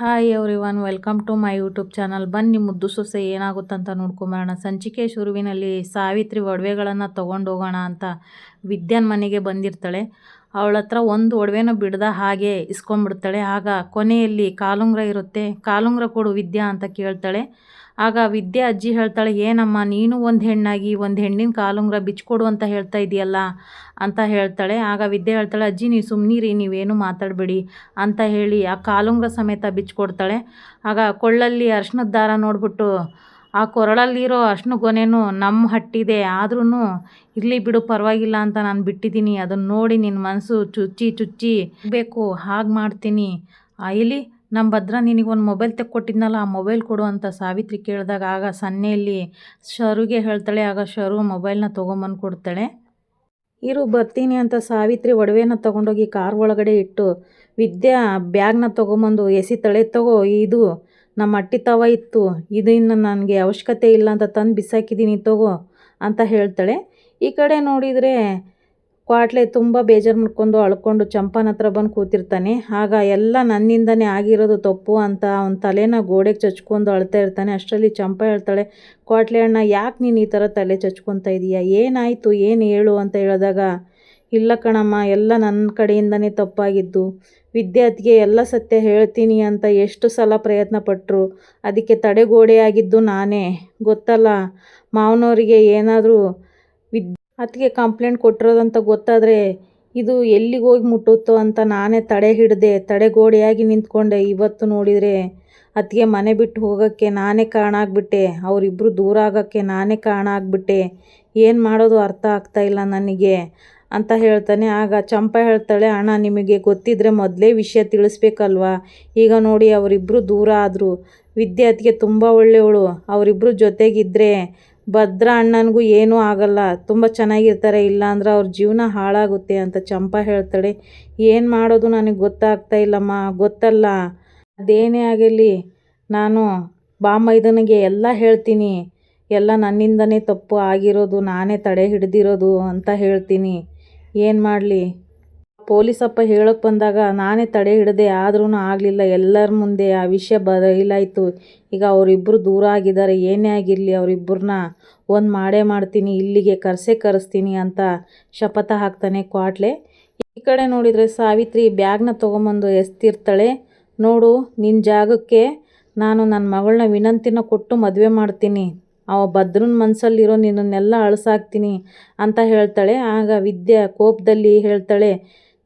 Hi everyone welcome to my YouTube channel ಬನ್ನಿ ಮುದ್ದು ಸೊಸೆ ಏನಾಗುತ್ತಂತ ನೋಡ್ಕೊಂಬರೋಣ. ಸಂಚಿಕೆ ಶುರುವಿನಲ್ಲಿ ಸಾವಿತ್ರಿ ಒಡವೆಗಳನ್ನು ತೊಗೊಂಡು ಹೋಗೋಣ ಅಂತ ವಿದ್ಯಾನ್ ಮನೆಗೆ ಬಂದಿರ್ತಾಳೆ. ಅವಳ ಹತ್ರ ಒಂದು ಒಡವೆನೂ ಬಿಡ್ದ ಹಾಗೆ ಇಸ್ಕೊಂಡ್ಬಿಡ್ತಾಳೆ. ಆಗ ಕೊನೆಯಲ್ಲಿ ಕಾಲುಂಗ್ರ ಇರುತ್ತೆ. ಕಾಲುಂಗ್ರ ಕೊಡು ವಿದ್ಯಾ ಅಂತ ಕೇಳ್ತಾಳೆ. ಆಗ ವಿದ್ಯಾ ಅಜ್ಜಿ ಹೇಳ್ತಾಳೆ, ಏನಮ್ಮ, ನೀನು ಒಂದು ಹೆಣ್ಣಾಗಿ ಒಂದು ಹೆಣ್ಣಿನ ಕಾಲುಂಗ್ರ ಬಿಚ್ಕೊಡು ಅಂತ ಹೇಳ್ತಾ ಇದೆಯಲ್ಲ? ಅಂತ ಹೇಳ್ತಾಳೆ. ಆಗ ವಿದ್ಯೆ ಹೇಳ್ತಾಳೆ, ಅಜ್ಜಿ, ನೀವು ಸುಮ್ಮನಿರಿ ನೀವೇನು ಮಾತಾಡಬೇಡಿ ಅಂತ ಹೇಳಿ ಆ ಕಾಲುಂಗ್ರ ಸಮೇತ ಬಿಚ್ಕೊಡ್ತಾಳೆ. ಆಗ ಕೊಳ್ಳಲ್ಲಿ ಅರ್ಶಿನದ ದಾರ ನೋಡ್ಬಿಟ್ಟು, ಆ ಕೊರಳಲ್ಲಿರೋ ಅರ್ಶಿನ ಗೊನೆನೂ ನಮ್ಮ ಹಟ್ಟಿದೆ ಆದ್ರೂ ಇರಲಿ ಬಿಡು, ಪರವಾಗಿಲ್ಲ ಅಂತ ನಾನು ಬಿಟ್ಟಿದ್ದೀನಿ. ಅದನ್ನು ನೋಡಿ ನಿನ್ನ ಮನಸ್ಸು ಚುಚ್ಚಿ ಚುಚ್ಚಿ, ಬೇಕು, ಹಾಗೆ ಮಾಡ್ತೀನಿ. ಇಲ್ಲಿ ನಮ್ಮ ಭದ್ರ ನಿನಗೊಂದು ಮೊಬೈಲ್ ತೆಕ್ಕೊಟ್ಟಿದ್ನಲ್ಲ, ಆ ಮೊಬೈಲ್ ಕೊಡು ಅಂತ ಸಾವಿತ್ರಿ ಕೇಳಿದಾಗ, ಆಗ ಸನ್ನೆಯಲ್ಲಿ ಶರುಗೆ ಹೇಳ್ತಾಳೆ, ಆಗ ಶರು ಮೊಬೈಲ್ನ ತೊಗೊಂಬಂದು ಕೊಡ್ತಾಳೆ. ಇರು, ಬರ್ತೀನಿ ಅಂತ ಸಾವಿತ್ರಿ ಒಡವೆನ ತೊಗೊಂಡೋಗಿ ಕಾರ್ ಒಳಗಡೆ ಇಟ್ಟು, ವಿದ್ಯಾ ಬ್ಯಾಗ್ನ ತೊಗೊಂಬಂದು ಎಸಿತಾಳೆ ತಗೋ, ಇದು ನಮ್ಮ ಅಟ್ಟಿ ತವ ಇತ್ತು, ಇದು ಇನ್ನು ನನಗೆ ಅವಶ್ಯಕತೆ ಇಲ್ಲ ಅಂತ ತಂದು ಬಿಸಾಕಿದ್ದೀನಿ ತಗೋ ಅಂತ ಹೇಳ್ತಾಳೆ. ಈ ಕಡೆ ನೋಡಿದರೆ ಕ್ವಾಟ್ಲೆ ತುಂಬ ಬೇಜಾರು ಮಾಡ್ಕೊಂಡು ಅಳ್ಕೊಂಡು ಚಂಪನ ಹತ್ರ ಬಂದು ಕೂತಿರ್ತಾನೆ. ಆಗ ಎಲ್ಲ ನನ್ನಿಂದನೇ ಆಗಿರೋದು ತಪ್ಪು ಅಂತ ಅವನ ತಲೆನ ಗೋಡೆಗೆ ಚಚ್ಕೊಂಡು ಅಳ್ತಾ ಇರ್ತಾನೆ. ಅಷ್ಟರಲ್ಲಿ ಚಂಪ ಹೇಳ್ತಾಳೆ, ಕ್ವಾಟ್ಲೆ ಅಣ್ಣ, ಯಾಕೆ ನೀನು ಈ ಥರ ತಲೆ ಚಚ್ಕೊತಾ ಇದೀಯಾ? ಏನಾಯಿತು? ಏನು ಹೇಳು? ಅಂತ ಹೇಳಿದಾಗ, ಇಲ್ಲ ಕಣಮ್ಮ, ಎಲ್ಲ ನನ್ನ ಕಡೆಯಿಂದನೇ ತಪ್ಪಾಗಿದ್ದು. ವಿದ್ಯಾರ್ಥಿಗೆ ಎಲ್ಲ ಸತ್ಯ ಹೇಳ್ತೀನಿ ಅಂತ ಎಷ್ಟು ಸಲ ಪ್ರಯತ್ನ ಪಟ್ಟರು ಅದಕ್ಕೆ ತಡೆಗೋಡೆಯಾಗಿದ್ದು ನಾನೇ. ಗೊತ್ತಲ್ಲ, ಮಾವನವರಿಗೆ ಏನಾದರೂ ವಿದ್ ಅದಕ್ಕೆ ಕಂಪ್ಲೇಂಟ್ ಕೊಟ್ಟಿರೋದಂತ ಗೊತ್ತಾದರೆ, ಇದು ಎಲ್ಲಿಗೆ ಹೋಗಿ ಮುಟ್ಟುತ್ತೋ ಅಂತ ನಾನೇ ತಡೆ ಹಿಡಿದೆ, ತಡೆಗೋಡೆಯಾಗಿ ನಿಂತ್ಕೊಂಡೆ ಇವತ್ತು ನೋಡಿದರೆ. ಅತ್ತಿಗೆ ಮನೆ ಬಿಟ್ಟು ಹೋಗೋಕ್ಕೆ ನಾನೇ ಕಾರಣ ಆಗಿಬಿಟ್ಟೆ. ಅವರಿಬ್ಬರು ದೂರ ಆಗೋಕ್ಕೆ ನಾನೇ ಕಾರಣ ಆಗಿಬಿಟ್ಟೆ. ಏನು ಮಾಡೋದು ಅರ್ಥ ಆಗ್ತಾ ಇಲ್ಲ ನನಗೆ ಅಂತ ಹೇಳ್ತಾನೆ. ಆಗ ಚಂಪ ಹೇಳ್ತಾಳೆ, ಅಣ್ಣ, ನಿಮಗೆ ಗೊತ್ತಿದ್ದರೆ ಮೊದಲೇ ವಿಷಯ ತಿಳಿಸ್ಬೇಕಲ್ವಾ? ಈಗ ನೋಡಿ ಅವರಿಬ್ಬರು ದೂರ ಆದರು. ವಿದ್ಯಾರ್ಥಿಗೆ ತುಂಬ ಒಳ್ಳೆಯವಳು. ಅವರಿಬ್ಬರು ಜೊತೆಗಿದ್ದರೆ ಭದ್ರ ಅಣ್ಣನಿಗೂ ಏನೂ ಆಗಲ್ಲ. ತುಂಬ ಚೆನ್ನಾಗಿರ್ತಾರೆ. ಇಲ್ಲಾಂದ್ರೆ ಅವ್ರ ಜೀವನ ಹಾಳಾಗುತ್ತೆ ಅಂತ ಚಂಪಾ ಹೇಳ್ತಾಳೆ. ಏನು ಮಾಡೋದು ನನಗೆ ಗೊತ್ತಾಗ್ತಾ ಇಲ್ಲಮ್ಮ. ಗೊತ್ತಲ್ಲ. ಅದೇನೇ ಆಗಲಿ ನಾನು ಬಾಮೈದನಿಗೆ ಎಲ್ಲ ಹೇಳ್ತೀನಿ. ಎಲ್ಲ ನನ್ನಿಂದನೇ ತಪ್ಪು ಆಗಿರೋದು, ನಾನೇ ತಡೆ ಹಿಡ್ದಿರೋದು ಅಂತ ಹೇಳ್ತೀನಿ. ಏನು ಮಾಡಲಿ? ಪೊಲೀಸಪ್ಪ ಹೇಳೋಕೆ ಬಂದಾಗ ನಾನೇ ತಡೆ ಹಿಡಿದೆ ಆದ್ರೂ ಆಗಲಿಲ್ಲ. ಎಲ್ಲರ ಮುಂದೆ ಆ ವಿಷಯ ಬಯಲಾಯಿತು ಈಗ ಅವರಿಬ್ಬರು ದೂರ ಆಗಿದ್ದಾರೆ. ಏನೇ ಆಗಿರಲಿ ಅವರಿಬ್ಬರನ್ನ ಒಂದು ಮಾಡೇ ಮಾಡ್ತೀನಿ, ಇಲ್ಲಿಗೆ ಕರೆಸೇ ಕರೆಸ್ತೀನಿ ಅಂತ ಶಪಥ ಹಾಕ್ತಾನೆ ಕ್ವಾಟ್ಲೆ. ಈ ಕಡೆ ನೋಡಿದರೆ ಸಾವಿತ್ರಿ ಬ್ಯಾಗ್ನ ತೊಗೊಂಬಂದು ಎಸ್ತಿರ್ತಾಳೆ. ನೋಡು ನಿನ್ನ ಜಾಗಕ್ಕೆ ನಾನು ನನ್ನ ಮಗಳನ್ನ ವಿನಂತಿನ ಕೊಟ್ಟು ಮದುವೆ ಮಾಡ್ತೀನಿ. ಅವ ಭದ್ರನ ಮನಸ್ಸಲ್ಲಿರೋ ನಿನ್ನನ್ನೆಲ್ಲ ಅಳಸಾಕ್ತೀನಿ ಅಂತ ಹೇಳ್ತಾಳೆ. ಆಗ ವಿದ್ಯಾ ಕೋಪದಲ್ಲಿ ಹೇಳ್ತಾಳೆ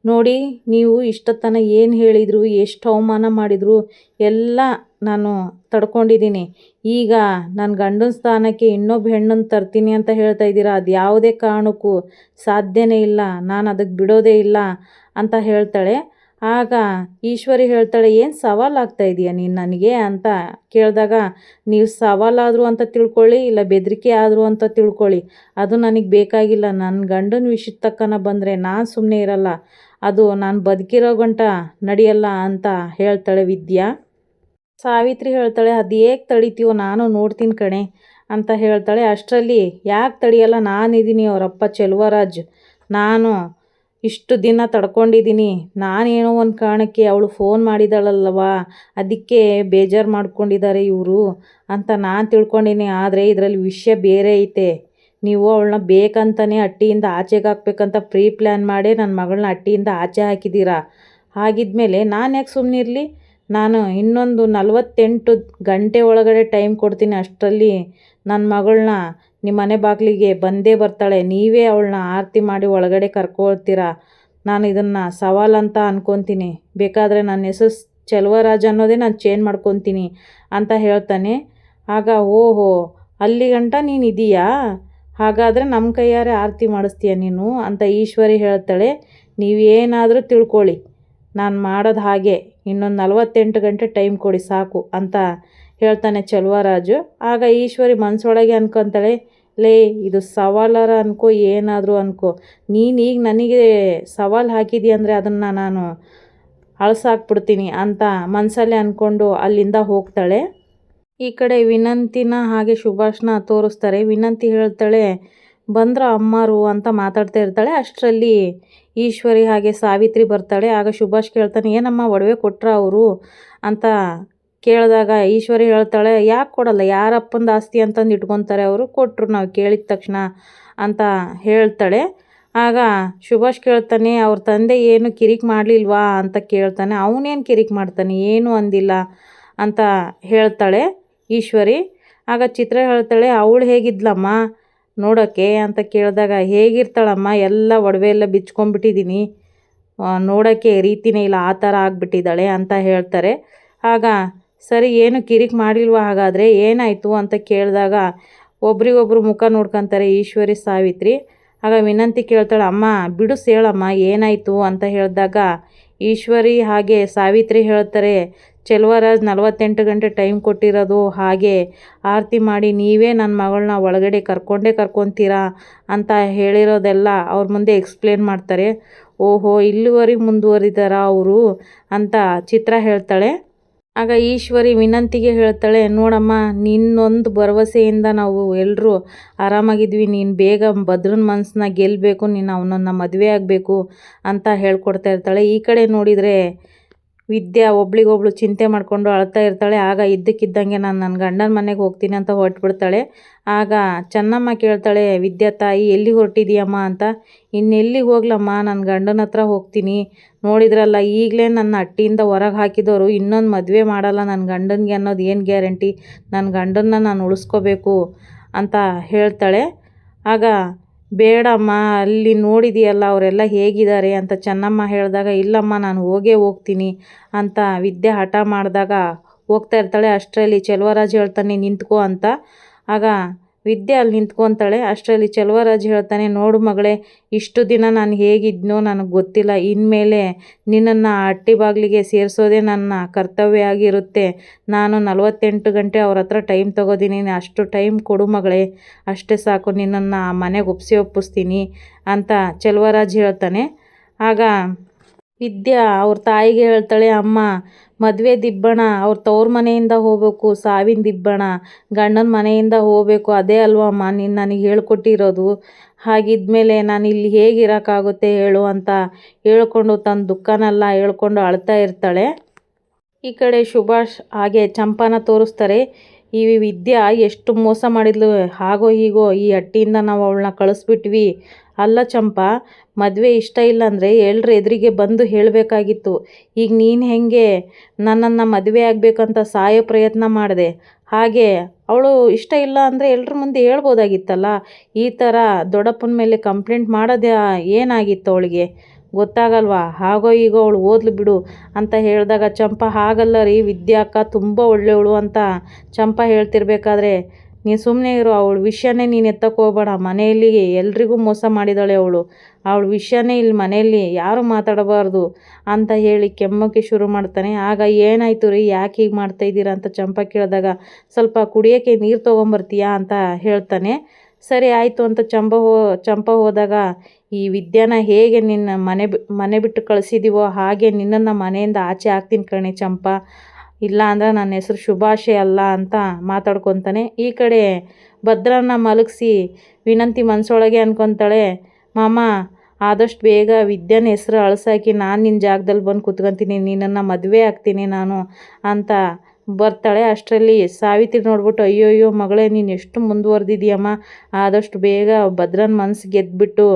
ನೋಡಿ, ನೀವು ಇಷ್ಟೊತ್ತನ ಏನು ಹೇಳಿದರು, ಎಷ್ಟು ಅವಮಾನ ಮಾಡಿದರು, ಎಲ್ಲ ನಾನು ತಡ್ಕೊಂಡಿದ್ದೀನಿ. ಈಗ ನನ್ನ ಗಂಡನ ಸ್ಥಾನಕ್ಕೆ ಇನ್ನೊಬ್ಬ ಹೆಣ್ಣನ್ನು ತರ್ತೀನಿ ಅಂತ ಹೇಳ್ತಾ ಇದ್ದೀರಾ? ಅದು ಯಾವುದೇ ಕಾರಣಕ್ಕೂ ಸಾಧ್ಯನೇ ಇಲ್ಲ. ನಾನು ಅದಕ್ಕೆ ಬಿಡೋದೇ ಇಲ್ಲ ಅಂತ ಹೇಳ್ತಾಳೆ. ಆಗ ಈಶ್ವರಿ ಹೇಳ್ತಾಳೆ, ಏನು ಸವಾಲಾಗ್ತಾ ಇದೆಯಾ ನೀನು ನನಗೆ? ಅಂತ ಕೇಳಿದಾಗ, ನೀವು ಸವಾಲಾದರು ಅಂತ ತಿಳ್ಕೊಳ್ಳಿ, ಇಲ್ಲ ಬೆದರಿಕೆ ಆದರು ಅಂತ ತಿಳ್ಕೊಳ್ಳಿ. ಅದು ನನಗೆ ಬೇಕಾಗಿಲ್ಲ. ನನ್ನ ಗಂಡನ ವಿಷಯದ ತಕ್ಕನ ಬಂದರೆ ನಾನು ಸುಮ್ಮನೆ ಇರಲ್ಲ. ಅದು ನಾನು ಬದುಕಿರೋ ಗಂಟ ನಡೆಯಲ್ಲ ಅಂತ ಹೇಳ್ತಾಳೆ ವಿದ್ಯಾ. ಸಾವಿತ್ರಿ ಹೇಳ್ತಾಳೆ, ಅದು ಹೇಗೆ ತಡಿತೀವೋ ನಾನು ನೋಡ್ತೀನಿ ಕಣೆ ಅಂತ ಹೇಳ್ತಾಳೆ. ಅಷ್ಟರಲ್ಲಿ, ಯಾಕೆ ತಡಿಯಲ್ಲ? ನಾನಿದ್ದೀನಿ ಅವರಪ್ಪ ಚೆಲುವರಾಜ್. ನಾನು ಇಷ್ಟು ದಿನ ತಡ್ಕೊಂಡಿದ್ದೀನಿ. ನಾನೇನೋ ಒಂದು ಕಾರಣಕ್ಕೆ ಅವಳು ಫೋನ್ ಮಾಡಿದಾಳಲ್ಲವ? ಅದಕ್ಕೆ ಬೇಜಾರು ಮಾಡ್ಕೊಂಡಿದ್ದಾರೆ ಇವರು ಅಂತ ನಾನು ತಿಳ್ಕೊಂಡಿನಿ. ಆದರೆ ಇದರಲ್ಲಿ ವಿಷಯ ಬೇರೆ ಐತೆ. ನೀವು ಅವಳನ್ನ ಬೇಕಂತಲೇ ಹಟ್ಟಿಯಿಂದ ಆಚೆಗೆ ಹಾಕ್ಬೇಕಂತ ಪ್ರೀ ಪ್ಲ್ಯಾನ್ ಮಾಡಿ ನನ್ನ ಮಗಳನ್ನ ಹಟ್ಟಿಯಿಂದ ಆಚೆ ಹಾಕಿದ್ದೀರಾ ಹಾಗಿದ್ಮೇಲೆ ನಾನು ಯಾಕೆ ಸುಮ್ಮನಿರಲಿ ನಾನು ಇನ್ನೊಂದು ನಲವತ್ತೆಂಟು ಗಂಟೆ ಒಳಗಡೆ ಟೈಮ್ ಕೊಡ್ತೀನಿ ಅಷ್ಟರಲ್ಲಿ ನನ್ನ ಮಗಳನ್ನ ನಿಮ್ಮ ಮನೆ ಬಾಗಿಲಿಗೆ ಬಂದೇ ಬರ್ತಾಳೆ. ನೀವೇ ಅವಳನ್ನ ಆರತಿ ಮಾಡಿ ಒಳಗಡೆ ಕರ್ಕೊಳ್ತೀರಾ? ನಾನು ಇದನ್ನು ಸವಾಲಂತ ಅಂದ್ಕೊತೀನಿ ಬೇಕಾದರೆ ನನ್ನ ಹೆಸರು ಚೆಲುವರಾಜ ಅನ್ನೋದೇ ನಾನು ಚೇಂಜ್ ಮಾಡ್ಕೊತೀನಿ ಅಂತ ಹೇಳ್ತಾನೆ. ಆಗ ಓಹೋ, ಅಲ್ಲಿ ಗಂಟ ನೀನು ಇದೀಯಾ? ಹಾಗಾದರೆ ನಮ್ಮ ಕೈಯಾರೆ ಆರತಿ ಮಾಡಿಸ್ತೀಯ ನೀನು ಅಂತ ಈಶ್ವರಿ ಹೇಳ್ತಾಳೆ. ನೀವೇನಾದರೂ ತಿಳ್ಕೊಳ್ಳಿ. ನಾನು ಮಾಡೋದು ಹಾಗೆ. ಇನ್ನೊಂದು ನಲವತ್ತೆಂಟು ಗಂಟೆ ಟೈಮ್ ಕೊಡಿ ಸಾಕು ಅಂತ ಹೇಳ್ತಾನೆ ಚೆಲುವರಾಜು. ಆಗ ಈಶ್ವರಿ ಮನಸ್ಸೊಳಗೆ ಅನ್ಕೊತಾಳೆ. ಲೇ, ಇದು ಸವಾಲಾರ ಅನ್ಕೋ, ಏನಾದರೂ ಅನ್ಕೋ. ನೀನು ಈಗ ನನಗೆ ಸವಾಲು ಹಾಕಿದಿ ಅಂದರೆ ಅದನ್ನು ನಾನು ಅಳಸಾಕ್ಬಿಡ್ತೀನಿ ಅಂತ ಮನಸಲ್ಲೇ ಅಂದ್ಕೊಂಡು ಅಲ್ಲಿಂದ ಹೋಗ್ತಾಳೆ. ಈ ಕಡೆ ವಿನಂತಿನ ಹಾಗೆ ಸುಭಾಷ್ನ ತೋರಿಸ್ತಾರೆ. ವಿನಂತಿ ಹೇಳ್ತಾಳೆ, ಬಂದ್ರ ಅಮ್ಮಾರು ಅಂತ ಮಾತಾಡ್ತಾ ಇರ್ತಾಳೆ. ಅಷ್ಟರಲ್ಲಿ ಈಶ್ವರಿ ಹಾಗೆ ಸಾವಿತ್ರಿ ಬರ್ತಾಳೆ. ಆಗ ಸುಭಾಷ್ ಕೇಳ್ತಾನೆ, ಏನಮ್ಮ, ಒಡವೆ ಕೊಟ್ರ ಅವರು? ಅಂತ ಕೇಳಿದಾಗ ಈಶ್ವರಿ ಹೇಳ್ತಾಳೆ, ಯಾಕೆ ಕೊಡಲ್ಲ? ಯಾರಪ್ಪಂದು ಆಸ್ತಿ ಅಂತಂದು ಇಟ್ಕೊತಾರೆ ಅವರು? ಕೊಟ್ಟರು ನಾವು ಕೇಳಿದ ತಕ್ಷಣ ಅಂತ ಹೇಳ್ತಾಳೆ. ಆಗ ಸುಭಾಷ್ ಕೇಳ್ತಾನೆ, ಅವ್ರ ತಂದೆ ಏನು ಕಿರಿಕ್ ಮಾಡಲಿಲ್ವಾ? ಅಂತ ಕೇಳ್ತಾನೆ. ಅವನೇನು ಕಿರಿಕ್ ಮಾಡ್ತಾನೆ? ಏನು ಅಂದಿಲ್ಲ? ಅಂತ ಹೇಳ್ತಾಳೆ ಈಶ್ವರಿ. ಆಗ ಚಿತ್ರ ಹೇಳ್ತಾಳೆ, ಅವಳು ಹೇಗಿದ್ಲಮ್ಮ ನೋಡೋಕ್ಕೆ? ಅಂತ ಕೇಳಿದಾಗ, ಹೇಗಿರ್ತಾಳಮ್ಮ? ಎಲ್ಲ ಒಡವೆ ಎಲ್ಲ ಬಿಚ್ಕೊಂಡ್ಬಿಟ್ಟಿದ್ದೀನಿ ನೋಡೋಕ್ಕೆ ರೀತಿನೇ ಇಲ್ಲ. ಆ ಥರ ಆಗಿಬಿಟ್ಟಿದ್ದಾಳೆ ಅಂತ ಹೇಳ್ತಾರೆ. ಆಗ ಸರಿ, ಏನು ಕಿರಿಕ್ ಮಾಡಿಲ್ವಾ ಹಾಗಾದರೆ? ಏನಾಯಿತು ಅಂತ ಕೇಳಿದಾಗ ಒಬ್ರಿಗೊಬ್ರು ಮುಖ ನೋಡ್ಕೊಂತಾರೆ ಈಶ್ವರಿ ಸಾವಿತ್ರಿ. ಆಗ ವಿನಂತಿ ಕೇಳ್ತಾಳೆ, ಅಮ್ಮ, ಬಿಡು ಹೇಳಮ್ಮ ಏನಾಯಿತು? ಅಂತ ಹೇಳಿದಾಗ ಈಶ್ವರಿ ಹಾಗೆ ಸಾವಿತ್ರಿ ಹೇಳ್ತಾರೆ, ಚೆಲುವರಾಜ್ ನಲವತ್ತೆಂಟು ಗಂಟೆ ಟೈಮ್ ಕೊಟ್ಟಿರೋದು, ಹಾಗೆ ಆರತಿ ಮಾಡಿ ನೀವೇ ನನ್ನ ಮಗಳನ್ನ ಒಳಗಡೆ ಕರ್ಕೊಂಡೇ ಕರ್ಕೊತೀರಾ? ಅಂತ ಹೇಳಿರೋದೆಲ್ಲ ಅವ್ರ ಮುಂದೆ ಎಕ್ಸ್ಪ್ಲೇನ್ ಮಾಡ್ತಾರೆ. ಓಹೋ, ಇಲ್ಲಿವರೆಗೆ ಮುಂದುವರಿದಾರ ಅವರು? ಅಂತ ಚಿತ್ರ ಹೇಳ್ತಾಳೆ. ಆಗ ಈಶ್ವರಿ ವಿನಂತಿಗೆ ಹೇಳ್ತಾಳೆ, ನೋಡಮ್ಮ, ನಿನ್ನೊಂದು ಭರವಸೆಯಿಂದ ನಾವು ಎಲ್ಲರೂ ಆರಾಮಾಗಿದ್ವಿ. ನೀನು ಬೇಗ ಭದ್ರನ ಮನಸ್ಸನ್ನ ಗೆಲ್ಲಬೇಕು ನೀನು ಅವನನ್ನು ಮದುವೆ ಆಗಬೇಕು ಅಂತ ಹೇಳ್ಕೊಡ್ತಾ ಇರ್ತಾಳೆ. ಈ ಕಡೆ ನೋಡಿದರೆ ವಿದ್ಯಾ, ಒಬ್ಳಿಗೊಬ್ಳು ಚಿಂತೆ ಮಾಡಿಕೊಂಡು ಅಳ್ತಾ ಇರ್ತಾಳೆ. ಆಗ ಇದ್ದಕ್ಕಿದ್ದಂಗೆ ನಾನು ನನ್ನ ಗಂಡನ ಮನೆಗೆ ಹೋಗ್ತೀನಿ ಅಂತ ಹೊರಟ್ಬಿಡ್ತಾಳೆ. ಆಗ ಚೆನ್ನಮ್ಮ ಕೇಳ್ತಾಳೆ, ವಿದ್ಯಾ ತಾಯಿ, ಎಲ್ಲಿ ಹೊರಟಿದೀಯಮ್ಮ ಅಂತ. ಇನ್ನೆಲ್ಲಿಗೆ ಹೋಗ್ಲಮ್ಮ? ನನ್ನ ಗಂಡನ ಹತ್ರ ಹೋಗ್ತೀನಿ. ನೋಡಿದ್ರಲ್ಲ, ಈಗಲೇ ನನ್ನ ಅಟ್ಟಿಯಿಂದ ಹೊರಗೆ ಹಾಕಿದವರು ಇನ್ನೊಂದು ಮದುವೆ ಮಾಡಲ್ಲ ನನ್ನ ಗಂಡನಿಗೆ ಅನ್ನೋದು ಏನು ಗ್ಯಾರಂಟಿ? ನನ್ನ ಗಂಡನ್ನ ನಾನು ಉಳಿಸ್ಕೋಬೇಕು ಅಂತ ಹೇಳ್ತಾಳೆ. ಆಗ ಬೇಡಮ್ಮ, ಅಲ್ಲಿ ನೋಡಿದೆಯಲ್ಲ, ಅವರೆಲ್ಲ ಹೇಗಿದ್ದಾರೆ ಅಂತ ಚೆನ್ನಮ್ಮ ಹೇಳಿದಾಗ, ಇಲ್ಲಮ್ಮ, ನಾನು ಹೋಗೇ ಹೋಗ್ತೀನಿ ಅಂತ ವಿದ್ಯೆ ಹಠ ಮಾಡಿದಾಗ ಹೋಗ್ತಾ ಇರ್ತಾಳೆ. ಅಷ್ಟರಲ್ಲಿ ಚೆಲುವರಾಜ್ ಹೇಳ್ತಾನೆ, ನಿಂತ್ಕೋ ಅಂತ. ಆಗ ವಿದ್ಯೆ ಅಲ್ಲಿ ನಿಂತ್ಕೊತಾಳೆ. ಅಷ್ಟರಲ್ಲಿ ಚೆಲುವರಾಜ್ ಹೇಳ್ತಾನೆ, ನೋಡು ಮಗಳೇ, ಇಷ್ಟು ದಿನ ನಾನು ಹೇಗಿದ್ನೋ ನನಗೆ ಗೊತ್ತಿಲ್ಲ. ಇನ್ಮೇಲೆ ನಿನ್ನನ್ನು ಅಟ್ಟಿ ಬಾಗಿಲಿಗೆ ಸೇರಿಸೋದೇ ನನ್ನ ಕರ್ತವ್ಯ ಆಗಿರುತ್ತೆ. ನಾನು ನಲವತ್ತೆಂಟು ಗಂಟೆ ಅವ್ರ ಹತ್ರ ಟೈಮ್ ತೊಗೋತೀನಿ ಅಷ್ಟು ಟೈಮ್ ಕೊಡು ಮಗಳೇ. ಅಷ್ಟೇ ಸಾಕು, ನಿನ್ನನ್ನು ಮನೆಗೆ ಒಪ್ಪಿಸಿ ಒಪ್ಪಿಸ್ತೀನಿ ಅಂತ ಚೆಲುವರಾಜ್ ಹೇಳ್ತಾನೆ. ಆಗ ವಿದ್ಯಾ, ಅವ್ರ ತಾಯಿಗೆ ಹೇಳ್ತಾಳೆ, ಅಮ್ಮ, ಮದುವೆ ದಿಬ್ಬಣ, ಅವ್ರ ತವ್ರ ಮನೆಯಿಂದ ಹೋಗ್ಬೇಕು, ಸಾವಿನ ದಿಬ್ಬಣ, ಗಂಡನ ಮನೆಯಿಂದ ಹೋಗ್ಬೇಕು, ಅದೇ ಅಲ್ವಮ್ಮ ನೀನು ನನಗೆ ಹೇಳ್ಕೊಟ್ಟಿರೋದು? ಹಾಗಿದ್ಮೇಲೆ ನಾನು ಇಲ್ಲಿ ಹೇಗಿರೋಕ್ಕಾಗುತ್ತೆ ಹೇಳು ಅಂತ ಹೇಳ್ಕೊಂಡು ತನ್ನ ದುಃಖನೆಲ್ಲ ಹೇಳ್ಕೊಂಡು ಅಳ್ತಾ ಇರ್ತಾಳೆ. ಈ ಕಡೆ ಸುಭಾಷ್ ಹಾಗೆ ಚಂಪಾನ ತೋರಿಸ್ತಾರೆ. ಈ ವಿದ್ಯಾ ಎಷ್ಟು ಮೋಸ ಮಾಡಿದ್ಲು? ಹಾಗೋ ಹೀಗೋ, ಈ ಹಟ್ಟಿಯಿಂದ ನಾವು ಅವಳನ್ನ ಕಳಿಸ್ಬಿಟ್ವಿ. ಅಲ್ಲ ಚಂಪಾ, ಮದುವೆ ಇಷ್ಟ ಇಲ್ಲ ಅಂದರೆ ಎಲ್ಲರ ಎದುರಿಗೆ ಬಂದು ಹೇಳಬೇಕಾಗಿತ್ತು. ಈಗ ನೀನು ಹೆಂಗೆ ನನ್ನನ್ನು ಮದುವೆ ಆಗಬೇಕಂತ ಸಾಯೋ ಪ್ರಯತ್ನ ಮಾಡಿದೆ? ಹಾಗೆ, ಅವಳು ಇಷ್ಟ ಇಲ್ಲ ಅಂದರೆ ಎಲ್ಲರ ಮುಂದೆ ಹೇಳ್ಬೋದಾಗಿತ್ತಲ್ಲ? ಈ ಥರ ದೊಡ್ಡಪ್ಪನ ಮೇಲೆ ಕಂಪ್ಲೇಂಟ್ ಮಾಡೋದೇ ಏನಾಗಿತ್ತು ಅವಳಿಗೆ? ಗೊತ್ತಾಗಲ್ವಾ? ಹಾಗೋ ಈಗೋ ಅವಳು ಓದ್ಲು ಬಿಡು ಅಂತ ಹೇಳಿದಾಗ ಚಂಪ, ಹಾಗಲ್ಲ ರೀ ವಿದ್ಯಾಕ್ಕ, ತುಂಬ ಒಳ್ಳೆಯವಳು ಅಂತ ಚಂಪ ಹೇಳ್ತಿರ್ಬೇಕಾದ್ರೆ, ನೀನು ಸುಮ್ಮನೆ ಇರು, ಅವಳ ವಿಷಯನೇ ನೀನು ಎತ್ತಕ್ಕೆ ಹೋಗ್ಬೇಡ ಮನೆಯಲ್ಲಿ ಎಲ್ರಿಗೂ ಮೋಸ ಮಾಡಿದಾಳೆ ಅವಳು. ಅವಳ ವಿಷಯನೇ ಇಲ್ಲಿ ಮನೆಯಲ್ಲಿ, ಯಾರು ಮಾತಾಡಬಾರ್ದು ಅಂತ ಹೇಳಿ ಕೆಮ್ಮಕ್ಕೆ ಶುರು ಮಾಡ್ತಾನೆ. ಆಗ ಏನಾಯಿತು ರೀ, ಯಾಕೆ ಹೀಗೆ ಮಾಡ್ತಾಯಿದ್ದೀರಾ ಅಂತ ಚಂಪ ಕೇಳಿದಾಗ, ಸ್ವಲ್ಪ ಕುಡಿಯೋಕ್ಕೆ ನೀರು ತೊಗೊಂಬರ್ತೀಯಾ ಅಂತ ಹೇಳ್ತಾನೆ. ಸರಿ ಆಯಿತು ಅಂತ ಚಂಪ ಹೋ, ಚಂಪ ಹೋದಾಗ, ಈ ವಿದ್ಯಾನ ಹೇಗೆ ನಿನ್ನ ಮನೆ ಮನೆ ಬಿಟ್ಟು ಕಳಿಸಿದೀವೋ ಹಾಗೆ ನಿನ್ನನ್ನು ಮನೆಯಿಂದ ಆಚೆ ಹಾಕ್ತೀನಿ ಕಣೆ ಚಂಪ. ಇಲ್ಲ ಅಂದ್ರೆ ನನ್ನ ಹೆಸರು ಶುಭಾಶೆ ಅಲ್ಲ ಅಂತ ಮಾತಾಡ್ಕೊತಾನೆ. ಈ ಕಡೆ ಭದ್ರನ್ನ ಮಲಗಿಸಿ, ವಿನಂತಿ ಮನಸೊಳಗೆ ಅನ್ಕೊತಾಳೆ, ಮಾಮ, ಆದಷ್ಟು ಬೇಗ ವಿದ್ಯಾನ ಹೆಸರು ಅಳಸಾಕಿ ನಾನು ನಿನ್ನ ಜಾಗದಲ್ಲಿ ಬಂದು ಕುತ್ಕೊತೀನಿ, ನಿನ್ನನ್ನು ಮದುವೆ ಆಗ್ತೀನಿ ನಾನು ಅಂತ ಬರ್ತಾಳೆ. ಅಷ್ಟರಲ್ಲಿ ಸಾವಿತ್ರಿ ನೋಡ್ಬಿಟ್ಟು ಅಯ್ಯೋ ಅಯ್ಯೋ ಮಗಳೇ, ನೀನು ಎಷ್ಟು ಮುಂದುವರೆದಿದ್ಯಮ್ಮ. ಆದಷ್ಟು ಬೇಗ ಭದ್ರನ ಮನಸ್ಸು ಗೆದ್ದುಬಿಟ್ಟು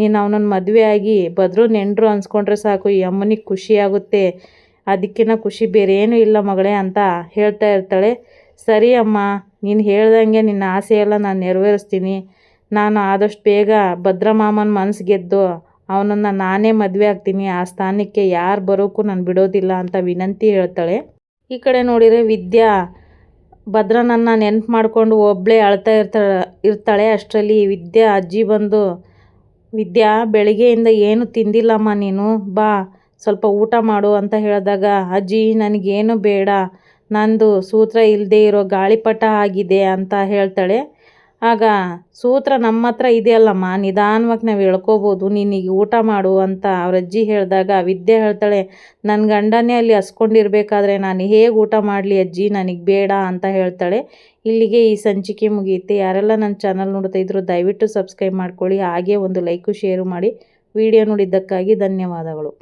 ನೀನು ಅವನನ್ನು ಮದುವೆ ಆಗಿ ಭದ್ರು ನೆಂಟರು ಅನ್ಸ್ಕೊಂಡ್ರೆ ಸಾಕು, ಈ ಅಮ್ಮನಿಗೆ ಖುಷಿಯಾಗುತ್ತೆ ಅದಕ್ಕಿಂತ ಖುಷಿ ಬೇರೆ ಏನೂ ಇಲ್ಲ ಮಗಳೇ ಅಂತ ಹೇಳ್ತಾ ಇರ್ತಾಳೆ. ಸರಿ ಅಮ್ಮ, ನೀನು ಹೇಳ್ದಂಗೆ ನಿನ್ನ ಆಸೆಯೆಲ್ಲ ನಾನು ನೆರವೇರಿಸ್ತೀನಿ. ನಾನು ಆದಷ್ಟು ಬೇಗ ಭದ್ರ ಮಾಮನ ಮನಸ್ಸು ಗೆದ್ದು, ಅವನನ್ನು ನಾನೇ ಮದುವೆ ಆಗ್ತೀನಿ. ಆ ಸ್ಥಾನಕ್ಕೆ ಯಾರು ಬರೋಕ್ಕೂ ನಾನು ಬಿಡೋದಿಲ್ಲ ಅಂತ ವಿನಂತಿ ಹೇಳ್ತಾಳೆ. ಈ ಕಡೆ ನೋಡಿದರೆ ವಿದ್ಯಾ, ಭದ್ರನನ್ನು ನೆನ್ಪು ಮಾಡಿಕೊಂಡು ಒಬ್ಬಳೇ ಅಳ್ತಾ ಇರ್ತಾಳೆ ಇರ್ತಾಳೆ. ಅಷ್ಟರಲ್ಲಿ ವಿದ್ಯಾ ಅಜ್ಜಿ ಬಂದು, ವಿದ್ಯಾ, ಬೆಳಗ್ಗೆಯಿಂದ ಏನು ತಿಂದಿಲ್ಲಮ್ಮ ನೀನು? ಬಾ, ಸ್ವಲ್ಪ ಊಟ ಮಾಡು ಅಂತ ಹೇಳಿದಾಗ, ಅಜ್ಜಿ, ನನಗೇನು ಬೇಡ, ನಂದು ಸೂತ್ರ ಇಲ್ಲದೆ ಇರೋ ಗಾಳಿಪಟ ಆಗಿದೆ ಅಂತ ಹೇಳ್ತಾಳೆ. ಆಗ ಸೂತ್ರ ನಮ್ಮ ಹತ್ರ ಇದೆಯಲ್ಲಮ್ಮ, ನಿಧಾನವಾಗಿ ನಾವು ಹೇಳ್ಕೋಬೋದು ನೀನೀಗ ಊಟ ಮಾಡು ಅಂತ ಅವ್ರ ಅಜ್ಜಿ ಹೇಳಿದಾಗ ವಿದ್ಯೆ ಹೇಳ್ತಾಳೆ ನನ್ನ ಗಂಡನೇ ಅಲ್ಲಿ ಹಸ್ಕೊಂಡಿರ್ಬೇಕಾದ್ರೆ ನಾನು ಹೇಗೆ ಊಟ ಮಾಡಲಿ ಅಜ್ಜಿ, ನನಗೆ ಬೇಡ ಅಂತ ಹೇಳ್ತಾಳೆ. ಇಲ್ಲಿಗೆ ಈ ಸಂಚಿಕೆ ಮುಗಿಯುತ್ತೆ ಯಾರೆಲ್ಲ ನನ್ನ ಚಾನಲ್ ನೋಡ್ತಾ ಇದ್ರು ದಯವಿಟ್ಟು ಸಬ್ಸ್ಕ್ರೈಬ್ ಮಾಡ್ಕೊಳ್ಳಿ, ಹಾಗೆ ಒಂದು ಲೈಕು ಶೇರು ಮಾಡಿ. ವಿಡಿಯೋ ನೋಡಿದ್ದಕ್ಕಾಗಿ ಧನ್ಯವಾದಗಳು.